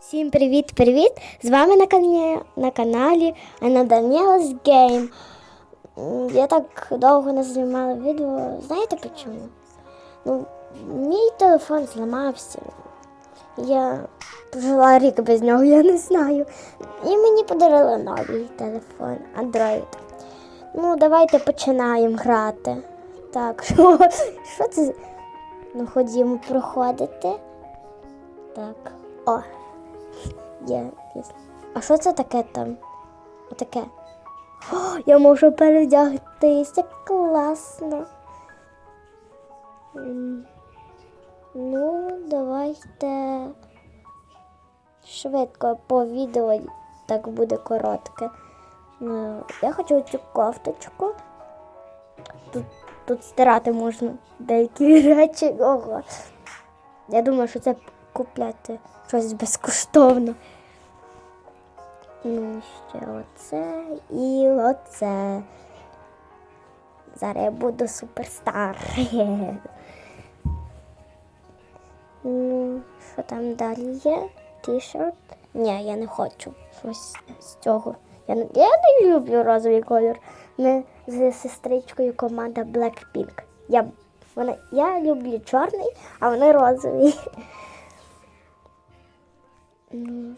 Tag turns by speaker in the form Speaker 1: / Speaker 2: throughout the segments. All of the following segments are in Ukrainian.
Speaker 1: Всім привіт-привіт! З вами на, кані... на каналі Анна Даніелс Гейм. Я так довго не знімала відео. Знаєте чому? Ну, мій телефон зламався. Я прожила рік без нього, я не знаю. І мені подарили новий телефон Android. Ну, давайте починаємо грати. Так, що, що це? Ну, ходімо проходити. Так. О, Є, є. А що це таке там? Отаке. О, я можу передягтися. Класно. Ну, давайте швидко по відео так буде коротке. Ну, Я хочу цю кофточку. Тут, тут стирати можна деякі речі. Ого. Я думаю, що це купляти щось безкоштовно. Ну, ще оце і оце. Зараз я буду суперстар. Ну, що там далі є? Ті-шерт? Ні, я не хочу щось з цього. Я не, я не люблю розовий колір. Ми з сестричкою команда Blackpink. Я, вона, я люблю чорний, а вони розовий. Ну,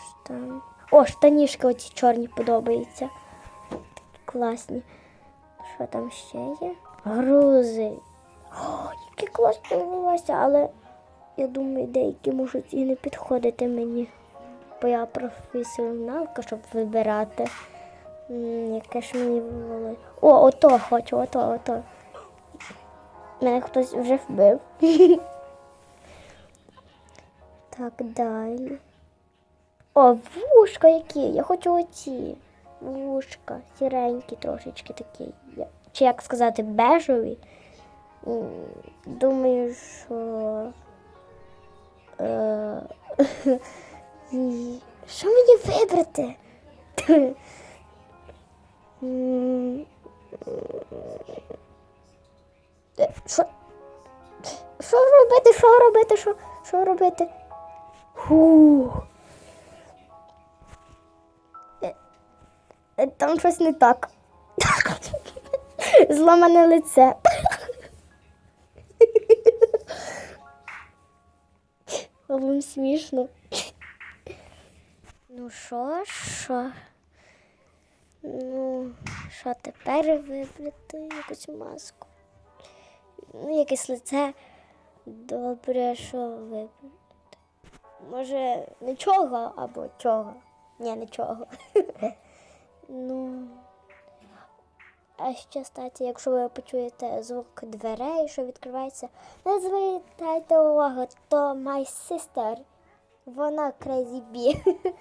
Speaker 1: штан. О, штанішки оці чорні подобаються. Класні. Що там ще є? Грузи. О, які класні волосся, але я думаю, деякі можуть і не підходити мені. Бо я професіоналка, щоб вибирати. Яке ж мені волосся. О, ото хочу, ото, ото. Мене хтось вже вбив. Так, далі. О, вушка які. Я хочу оці. Вушка. Сіренькі трошечки такі. Чи як сказати, бежеві. Думаю, що. Е... Що мені вибрати? Е, Що? Робити? Що робити? Що робити? Фух. Е, Там щось не так. Зламане лице. А Вам смішно. Ну що, що? Ну, що тепер вибрати якусь маску? Ну, якесь лице. Добре, що вибрати? Може, нічого або чого? Ні, нічого. ну. А ще, статі, якщо ви почуєте звук дверей, що відкривається, не звертайте увагу, то my sister. Вона crazy bee.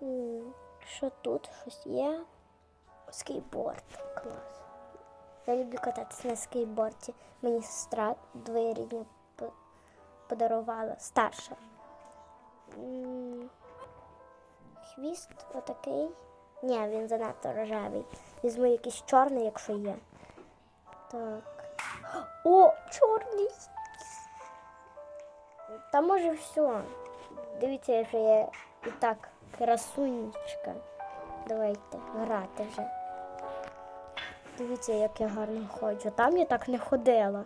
Speaker 1: Що тут? Щось є? Скейтборд. Клас. Я люблю кататися на скейтборді. Мені сестра двоєрідня по- подарувала старша. Хвіст отакий. Ні, він занадто рожевий. Візьму якийсь чорний, якщо є. Так. О, чорний. Та може все. Дивіться, я вже і так красунечка. Давайте грати вже. Дивіться, як я гарно ходжу. Там я так не ходила.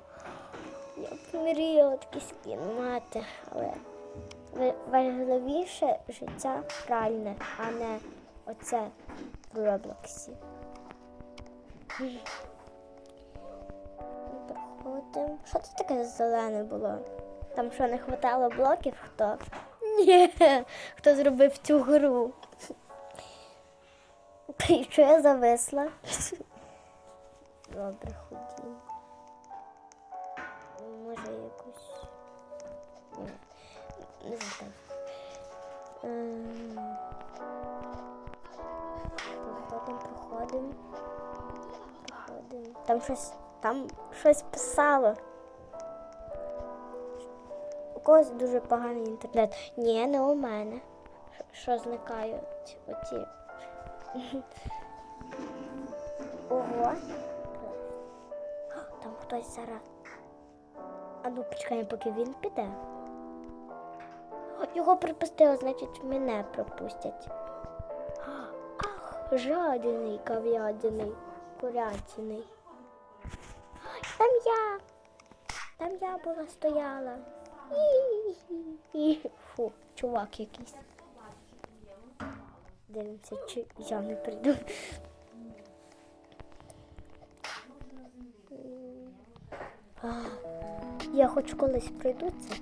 Speaker 1: Я мріяла такий скін мати, але важливіше життя реальне, а не оце в Роблоксі. Проходимо. Що це таке зелене було? Там що, не хватало блоків хто? Ні, хто зробив цю гру? І що я зависла? Добре, ходімо. Там щось, там щось писало. У когось дуже поганий інтернет. Ні, не у мене. Що- зникають оці. Ого. Там хтось зараз. А ну почекаємо, поки він піде. Його припустили, значить мене пропустять. Ах, жадіний, кав'ядяний, курятіний. Там я. Там я була стояла. Фу, чувак якийсь. Дивимося, чи я не прийду. Я хоч колись прийду це.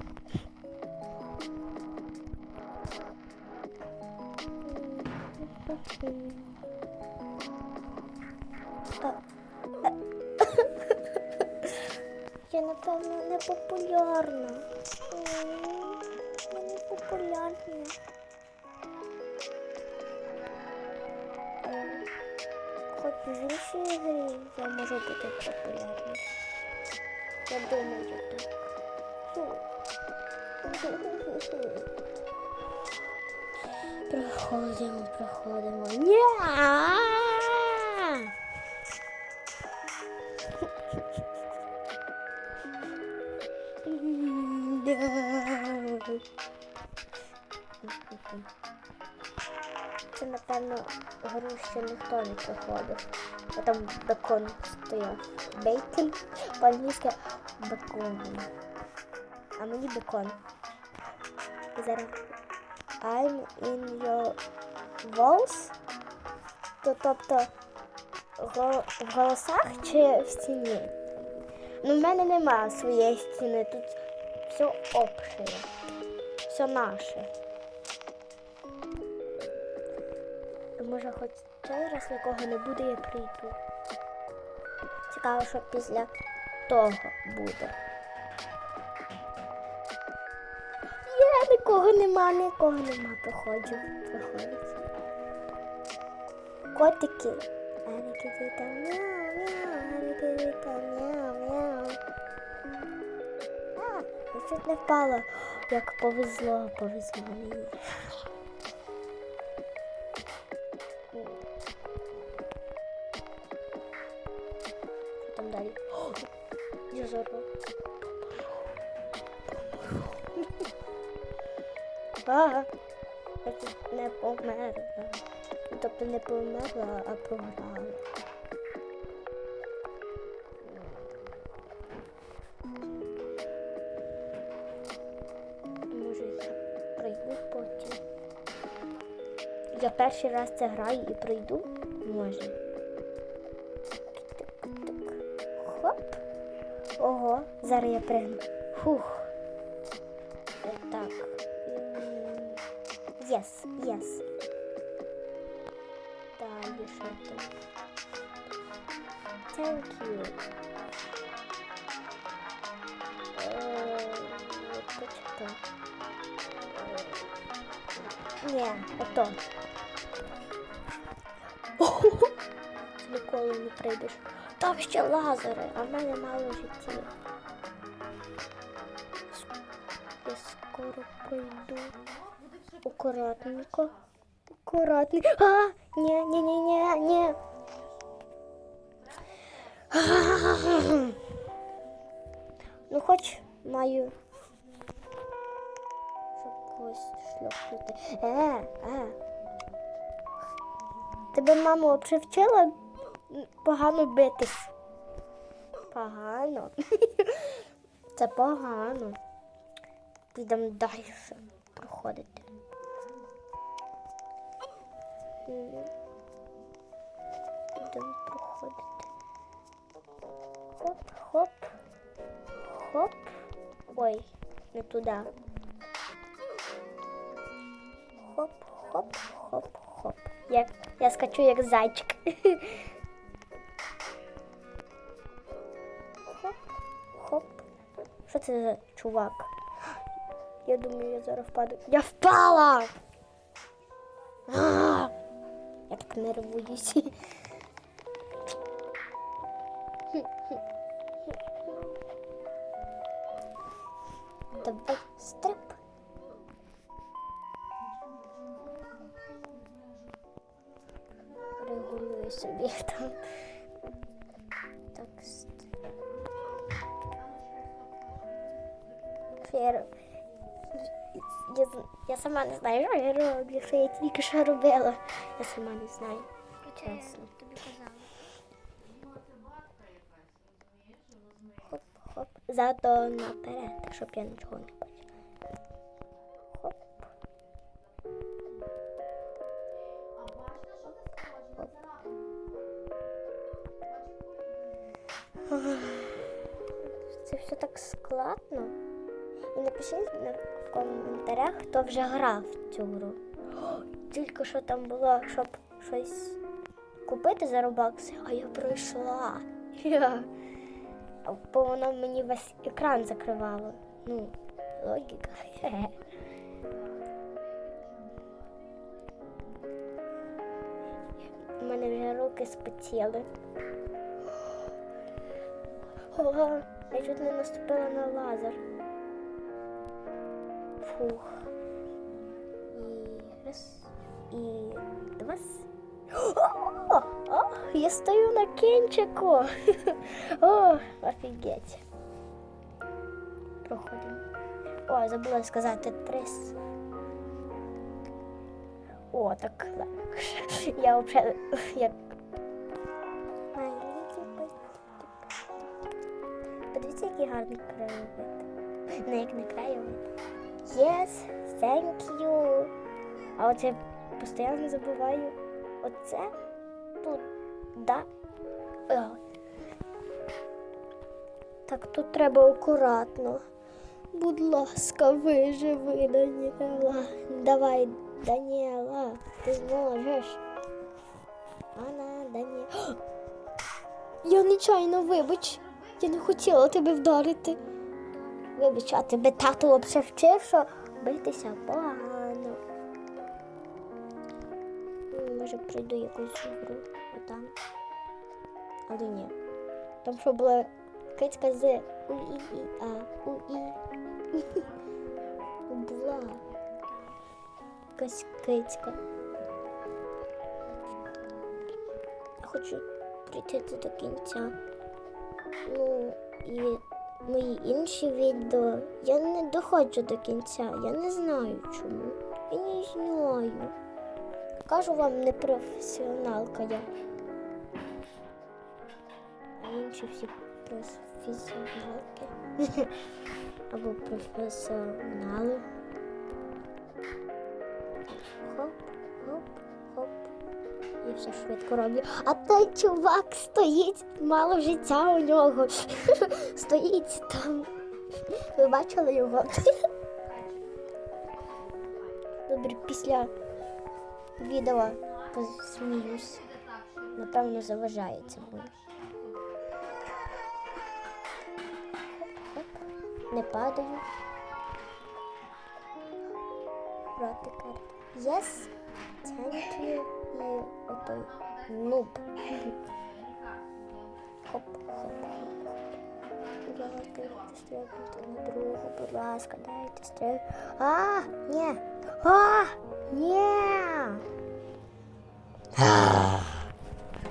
Speaker 1: А, напевно, не популярна. М, Я не популярна. Ем, Хоч в іншій грі я можу бути популярна. Я думаю так. Проходимо, проходимо. Ні! Гру ще ніхто не проходив. А там бекон стояв. Бейкон по-англійськи бекон. А мені бекон. Зараз I'm in your walls. То, тобто в голосах чи в стіні? Ну, в мене нема своєї стіни, тут все общее. Все наше. Може, хоч цей раз нікого не буде, я прийду. Цікаво, що після того буде. Є, нікого нема, нікого нема. Проходжу, проходить. Котики. Арикідіта, мяу, мяу, арикідіта, мяу, мяу. А, я чуть не впала. Як повезло, повезло мені. Я тут не померла. Тобто не померла, а програла. Може, я пройду потім. Я перший раз це граю і пройду? Може. Зараз я пригну. Фух. Так. Єс, єс. Далі що там? Thank you. Почекай. Е, Ні, ото. Ніколи не прийдеш. Там ще лазери, а в мене мало життів. Скоро прийду. Акуратненько. Акуратненько. А, ні, ні, ні, ні, ні. Ну, хоч маю. Щоб когось шльопнути. Е, е. Тебе мама взагалі вчила погано битись? Погано. Це погано. Підемо далі проходити. Підемо проходити. Хоп, хоп, хоп. Ой, не туди. Хоп, хоп, хоп, хоп. Я, я скачу як зайчик. Хоп, хоп. Що це за чувак? Я думаю, я зараз впаду. Я впала! А! Я так нервуюсь. Давай, стрип. Регулюю собі там. Так, стрип. Фер... Я, я сама не знаю, що я роблю, що я тільки що робила. Я сама не знаю. Чесно.
Speaker 2: Тобі казала.
Speaker 1: Хоп, хоп. Зато наперед, щоб я нічого не бачила. Хоп. Це все так складно. І напишіть на- в коментарях, хто вже грав в цю гру. О, Тільки що там було, щоб щось купити за робакси, а я пройшла. Я. Бо воно мені весь екран закривало. Ну, логіка. У мене вже руки спотіли. Ого, я чуть не наступила на лазер. Фух. І раз, і два. О, я стою на кінчику. О, офігеть. Проходимо. О, забула сказати трис. О, так легше. Я взагалі які Подивіться, який гарний краєвид. Не як не краєвид. Yes, thank you. А оце постійно забуваю. Оце тут, да. О. Так тут треба акуратно. Будь ласка, виживи, Даніела. Давай, Даніела, ти зможеш. Ана, Даніела. Я нечайно, вибач. Я не хотіла тебе вдарити. Вибач, а тебе тато взагалі вчив, що битися погано. Ну, Може, прийду якусь гру отам. Але ні. Там що була кицька з уі і а уі. Була якась кицька. Хочу прийти до кінця. Ну, і мої інші відео я не доходжу до кінця. Я не знаю чому. Я не знаю. Кажу вам, не професіоналка я. А інші всі професіоналки. Або професіонали. Все швидко роблю. А той чувак стоїть, мало життя у нього. Стоїть там. Ви бачили його? Добре, після відео посміюсь. Напевно, заважається буде. Не падаю. Проти карти. Yes, thank you. І отой нуб. Хоп, хоп, хоп. Дайте стрибнути на другу, будь ласка, дайте стриб. А, ні. А, ні.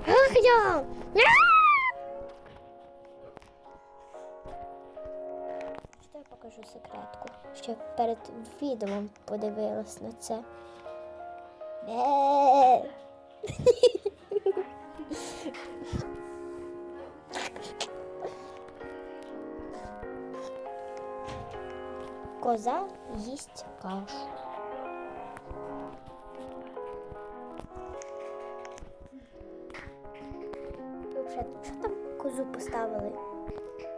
Speaker 1: Ах, я. Що Ще перед відео подивилась на це. Коза їсть кашу. Що там козу поставили?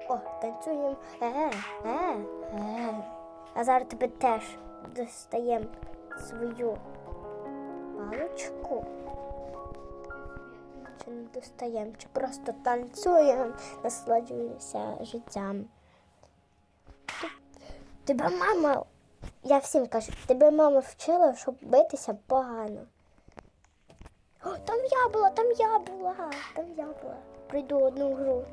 Speaker 1: О, танцюємо. Е, е, е. А зараз тебе теж достаємо свою паличку. Чи не достаємо, чи просто танцюємо, насолоджуємося життям. Тебе мама, я всім кажу, тебе мама вчила, щоб битися погано. О, там я була, там я була, там я була. Пройду одну гру.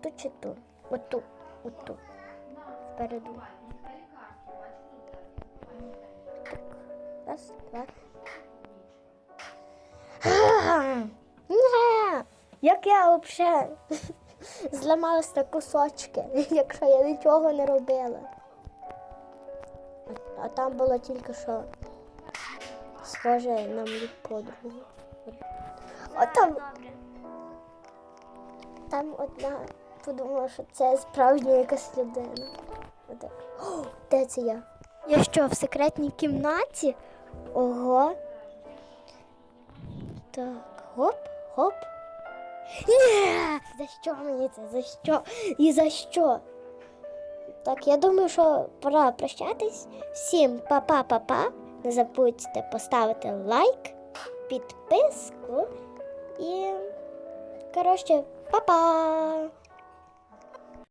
Speaker 1: Ту чи ту? Оту, оту. Впереду. Раз, два. Як я взагалі зламалась на кусочки, якщо я нічого не робила. А там було тільки що схоже на мою подругу. А там, там одна подумала, що це справжня якась людина. О, де це я? Я що, в секретній кімнаті? Ого. Так, гоп, гоп. Ні! За що мені це? За що? І за що? Так, я думаю, що пора прощатись. Всім па-па-па-па. Не забудьте поставити лайк, підписку і, коротше, па-па!